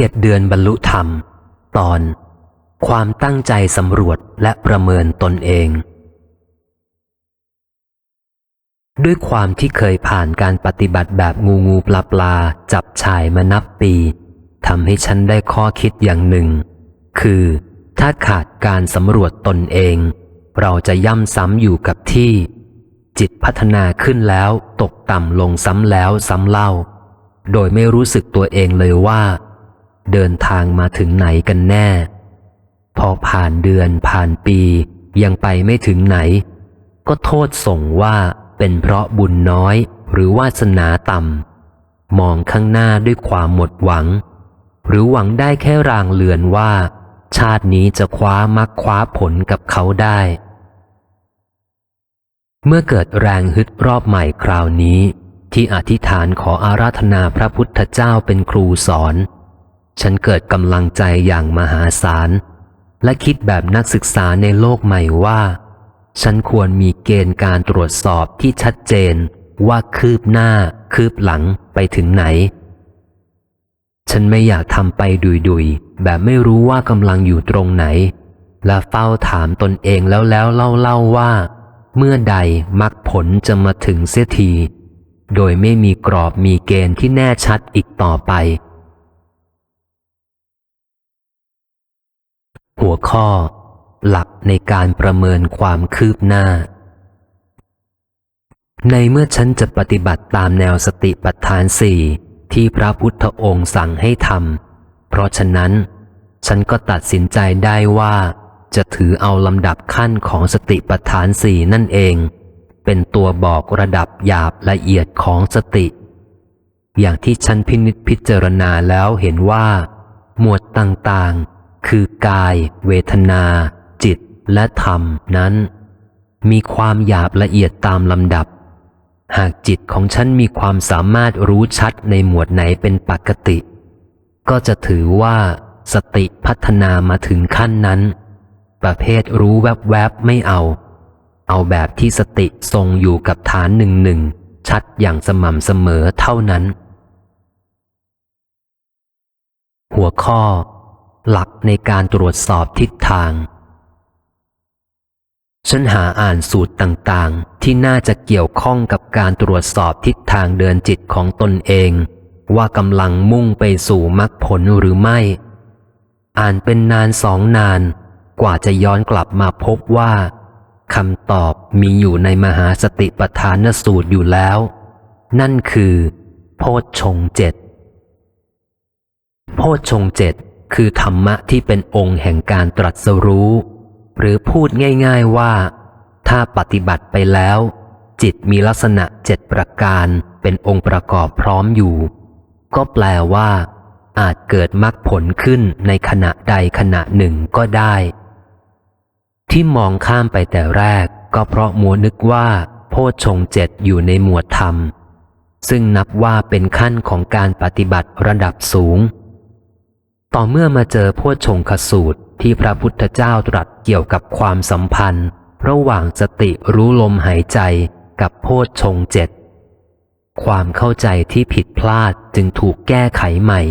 เจ็ดเดือนบรรลุธรรม ตอน ความตั้งใจสำรวจและประเมินตนเอง ด้วยความที่เคยผ่านการปฏิบัติแบบงูงูปลาปลาจับชายมานับปีทำให้ฉันได้ข้อคิดอย่างหนึ่ง คือ ถ้าขาดการสำรวจตนเอง เราจะย่ำซ้ำอยู่กับที่ จิตพัฒนาขึ้นแล้วตกต่ำลงซ้ำแล้วซ้ำเล่า โดยไม่รู้สึกตัวเองเลยว่า เดินทางมาถึงไหนกันแน่ พอผ่านเดือนผ่านปียังไปไม่ถึงไหน ก็โทษส่งว่าเป็นเพราะบุญน้อยหรือวาสนาต่ำมองข้างหน้าด้วยความหมดหวัง หรือหวังได้แค่รางเลือนว่า ชาตินี้จะคว้ามักคว้าผลกับเขาได้ เมื่อเกิดแรงฮึดรอบใหม่คราวนี้ ที่อธิษฐานขออาราธนาพระพุทธเจ้าเป็นครูสอน ฉันเกิดกำลังใจอย่างมหาศาล และคิดแบบนักศึกษาในโลกใหม่ว่า ฉันควรมีเกณฑ์การตรวจสอบที่ชัดเจนว่าคืบหน้า คืบหลังไปถึงไหน ฉันไม่อยากทำไปดุยๆ แบบไม่รู้ว่ากำลังอยู่ตรงไหน และเฝ้าถามตนเองแล้วแล้วเล่าเล่าว่า เมื่อใดมรรคผลจะมาถึงเสียที โดยไม่มีกรอบมีเกณฑ์ที่แน่ชัดอีกต่อไป หัวข้อ หลักในการประเมินความคืบหน้า ในเมื่อฉันจะปฏิบัติตามแนวสติปัฏฐานสี่ที่พระพุทธองค์สั่งให้ทำเพราะฉะนั้น ฉันก็ตัดสินใจได้ว่า จะถือเอาลำดับขั้นของสติปัฏฐานสี่นั่นเอง เป็นตัวบอกระดับหยาบละเอียดของสติ อย่างที่ฉันพินิจพิจารณาแล้วเห็นว่า หมวดต่างๆ คือกาย เวทนา จิตและธรรมนั้น มีความหยาบละเอียดตามลำดับ หากจิตของฉันมีความสามารถรู้ชัดในหมวดไหนเป็นปกติ ก็จะถือว่าสติพัฒนามาถึงขั้นนั้น ประเภทรู้แวบๆไม่เอา เอาแบบที่สติทรงอยู่กับฐานหนึ่งหนึ่งชัดอย่างสม่ำเสมอเท่านั้น หัวข้อ หลักในการตรวจสอบทิศทาง ฉันหาอ่านสูตรต่างๆ ที่น่าจะเกี่ยวข้องกับการตรวจสอบทิศทางเดินจิตของตนเอง ว่ากำลังมุ่งไปสู่มรรคผลหรือไม่ อ่านเป็นนานสองนาน กว่าจะย้อนกลับมาพบว่าคำตอบมีอยู่ในมหาสติปัฏฐานสูตรอยู่แล้ว นั่นคือ โพชฌงเจ็ดโพชฌงเจ็ด คือธรรมะที่เป็นองค์แห่งการตรัสรู้ หรือพูดง่ายๆว่า ถ้าปฏิบัติไปแล้ว จิตมีลักษณะเจ็ดประการเป็นองค์ประกอบพร้อมอยู่ ก็แปลว่า อาจเกิดมรรคผลขึ้นในขณะใดขณะหนึ่งก็ได้ ที่มองข้ามไปแต่แรก ก็เพราะมัวนึกว่า โพชฌงเจ็ดอยู่ในหมวดธรรม ซึ่งนับว่าเป็นขั้นของการปฏิบัติระดับสูง ต่อเมื่อมาเจอโพชงคสูตรที่พระพุทธเจ้าตรัสเกี่ยวกับความสัมพันธ์ ระหว่างสติรู้ลมหายใจกับโพชฌงเจ็ดความเข้าใจที่ผิดพลาดจึงถูกแก้ไขใหม่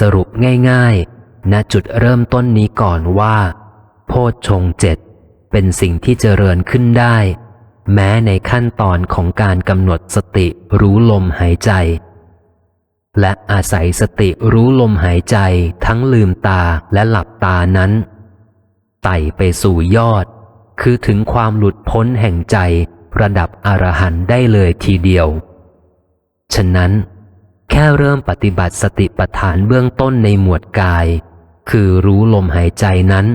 สรุปง่ายๆณจุดเริ่มต้นนี้ก่อนว่า โพชฌงเจ็ดเป็นสิ่งที่เจริญขึ้นได้ แม้ในขั้นตอนของการกำหนดสติรู้ลมหายใจ และอาศัยสติรู้ลมหายใจทั้งลืมตาและหลับตานั้น ไต่ไปสู่ยอด คือถึงความหลุดพ้นแห่งใจระดับอรหันต์ได้เลยทีเดียว ฉะนั้น แค่เริ่มปฏิบัติสติปัฏฐานเบื้องต้นในหมวดกาย คือรู้ลมหายใจนั้น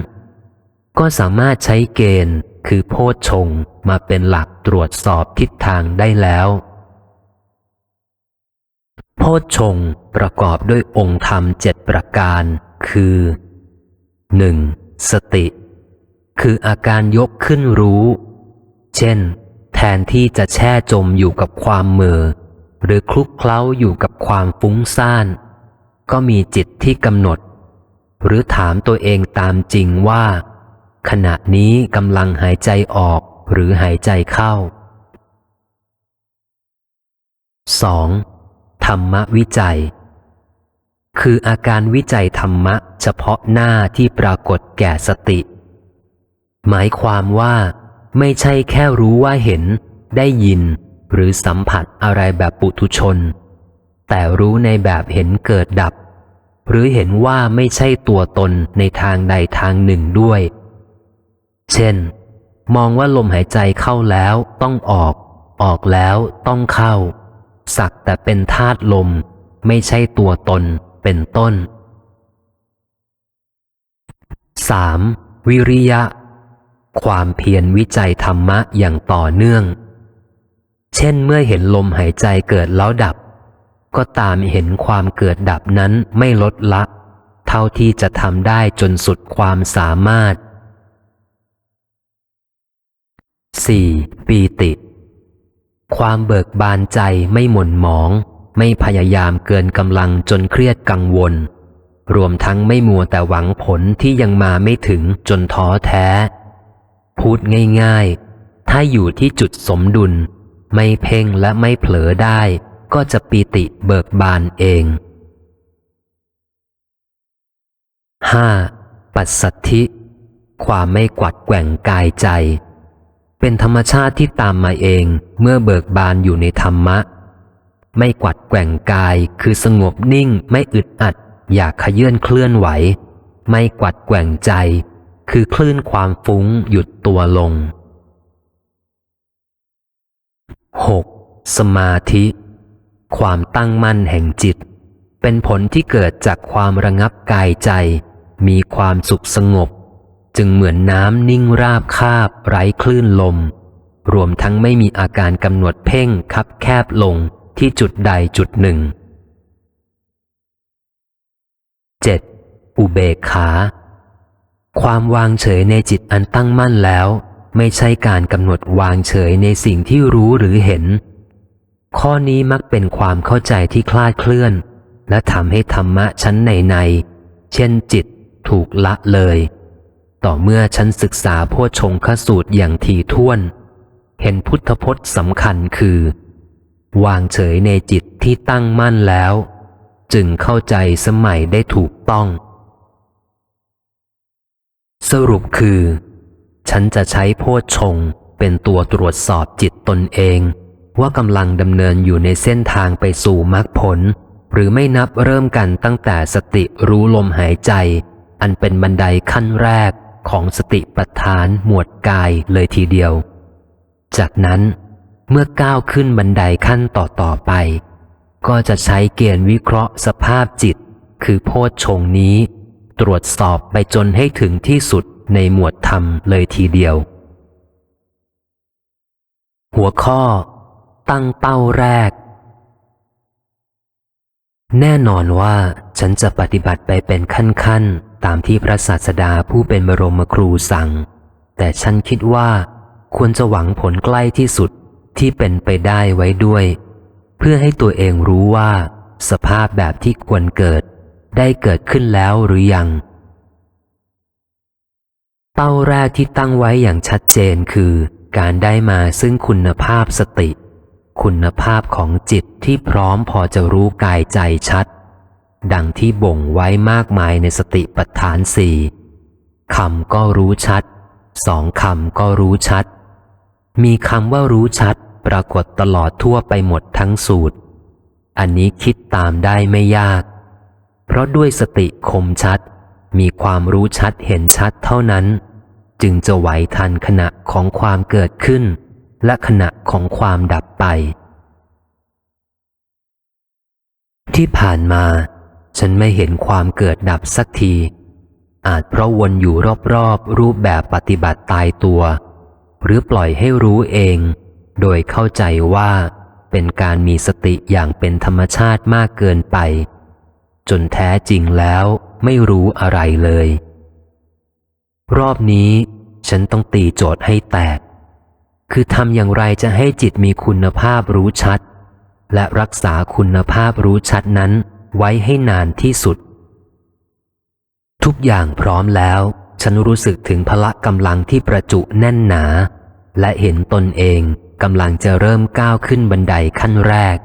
ก็สามารถใช้เกณฑ์คือโพชฌงมาเป็นหลักตรวจสอบทิศทางได้แล้ว โพชฌงประกอบด้วยองค์ธรรมเจ็ดประการ คือ 1. สติ คืออาการยกขึ้นรู้ เช่น แทนที่จะแช่จมอยู่กับความเมือ หรือคลุกเคล้าอยู่กับความฟุ้งซ่าน ก็มีจิตที่กำหนด หรือถามตัวเองตามจริงว่า ขณะนี้กำลังหายใจออกหรือหายใจเข้า 2. ธรรมวิจัย คือออาการวิจัยธรรมะเฉพาะหน้าที่ปรากฏแก่สติ หมายความว่า ไม่ใช่แค่รู้ว่าเห็น ได้ยิน หรือสัมผัสอะไรแบบปุถุชน แต่รู้ในแบบเห็นเกิดดับ หรือเห็นว่าไม่ใช่ตัวตนในทางใดทางหนึ่งด้วย เช่น มองว่าลมหายใจเข้าแล้วต้องออก ออกแล้วต้องเข้า สักแต่เป็นธาตุลม ไม่ใช่ตัวตนเป็นต้น 3. วิริยะ ความเพียรวิจัยธรรมะอย่างต่อเนื่อง เช่นเมื่อเห็นลมหายใจเกิดแล้วดับ ก็ตามเห็นความเกิดดับนั้นไม่ลดละ เท่าที่จะทำได้จนสุดความสามารถ 4. ปีติ ความเบิกบานใจไม่หม่นหมอง ไม่พยายามเกินกำลังจนเครียดกังวล รวมทั้งไม่มัวแต่หวังผลที่ยังมาไม่ถึงจนท้อแท้ พูดง่ายๆ ถ้าอยู่ที่จุดสมดุล ไม่เพ่งและไม่เผลอได้ ก็จะปีติเบิกบานเอง 5. ปัสสัทธิ ความไม่กวัดแกว่งกายใจ เป็นธรรมชาติที่ตามมาเองเมื่อเบิกบานอยู่ในธรรมะ ไม่กวัดแกว่งกายคือสงบนิ่งไม่อึดอัด อยากขยื่นเคลื่อนไหว ไม่กวัดแกว่งใจ คือคลื่นความฟุ้งหยุดตัวลง 6. สมาธิ ความตั้งมั่นแห่งจิต เป็นผลที่เกิดจากความระงับกายใจ มีความสุขสงบ จึงเหมือนน้ำนิ่งราบคาบไร้คลื่นลม รวมทั้งไม่มีอาการกำหนดเพ่งคับแคบลงที่จุดใดจุดหนึ่ง 7. อุเบกขา ความวางเฉยในจิตอันตั้งมั่นแล้ว ไม่ใช่การกำหนดวางเฉยในสิ่งที่รู้หรือเห็น ข้อนี้มักเป็นความเข้าใจที่คลาดเคลื่อน และทำให้ธรรมะชั้นในใน เช่นจิตถูกละเลย ต่อเมื่อฉันศึกษาโพชงคสูตรอย่างทีท่วน เห็นพุทธพจน์สำคัญคือ วางเฉยในจิตที่ตั้งมั่นแล้ว จึงเข้าใจสมัยได้ถูกต้อง สรุปคือ ฉันจะใช้โพชงเป็นตัวตรวจสอบจิตตนเอง ว่ากำลังดำเนินอยู่ในเส้นทางไปสู่มรรคผล หรือไม่นับเริ่มกันตั้งแต่สติรู้ลมหายใจ อันเป็นบันไดขั้นแรก ของสติปัฏฐานหมวดกายเลยทีเดียว จากนั้นเมื่อก้าวขึ้นบันไดขั้นต่อต่อไป ก็จะใช้เกณฑ์วิเคราะห์สภาพจิต คือโพชฌงนี้ ตรวจสอบไปจนให้ถึงที่สุดในหมวดธรรมเลยทีเดียว หัวข้อ ตั้งเป้าแรก แน่นอนว่าฉันจะปฏิบัติไปเป็นขั้นๆ ตามที่พระศาสดาผู้เป็นบรมครูสั่ง แต่ฉันคิดว่า ควรจะหวังผลใกล้ที่สุดที่เป็นไปได้ไว้ด้วย เพื่อให้ตัวเองรู้ว่า สภาพแบบที่ควรเกิด ได้เกิดขึ้นแล้วหรือยัง เป้าแรกที่ตั้งไว้อย่างชัดเจนคือ การได้มาซึ่งคุณภาพสติ คุณภาพของจิตที่พร้อมพอจะรู้กายใจชัด ดังที่บ่งไว้มากมายในสติปัฏฐานสี่คำก็รู้ชัด สองคำก็รู้ชัด มีคำว่ารู้ชัด ปรากฏตลอดทั่วไปหมดทั้งสูตร อันนี้คิดตามได้ไม่ยาก เพราะด้วยสติคมชัด มีความรู้ชัดเห็นชัดเท่านั้น จึงจะไหวทันขณะของความเกิดขึ้น และขณะของความดับไป ที่ผ่านมา ฉันไม่เห็นความเกิดดับสักที อาจเพราะวนอยู่รอบๆ รูปแบบปฏิบัติตายตัว หรือปล่อยให้รู้เอง โดยเข้าใจว่าเป็นการมีสติอย่างเป็นธรรมชาติมากเกินไป จนแท้จริงแล้วไม่รู้อะไรเลย รอบนี้ฉันต้องตีโจทย์ให้แตก คือทำอย่างไรจะให้จิตมีคุณภาพรู้ชัด และรักษาคุณภาพรู้ชัดนั้น ไว้ให้นานที่สุด ทุกอย่างพร้อมแล้ว ฉันรู้สึกถึงพละกำลังที่ประจุแน่นหนา และเห็นตนเองกำลังจะเริ่มก้าวขึ้นบันไดขั้นแรก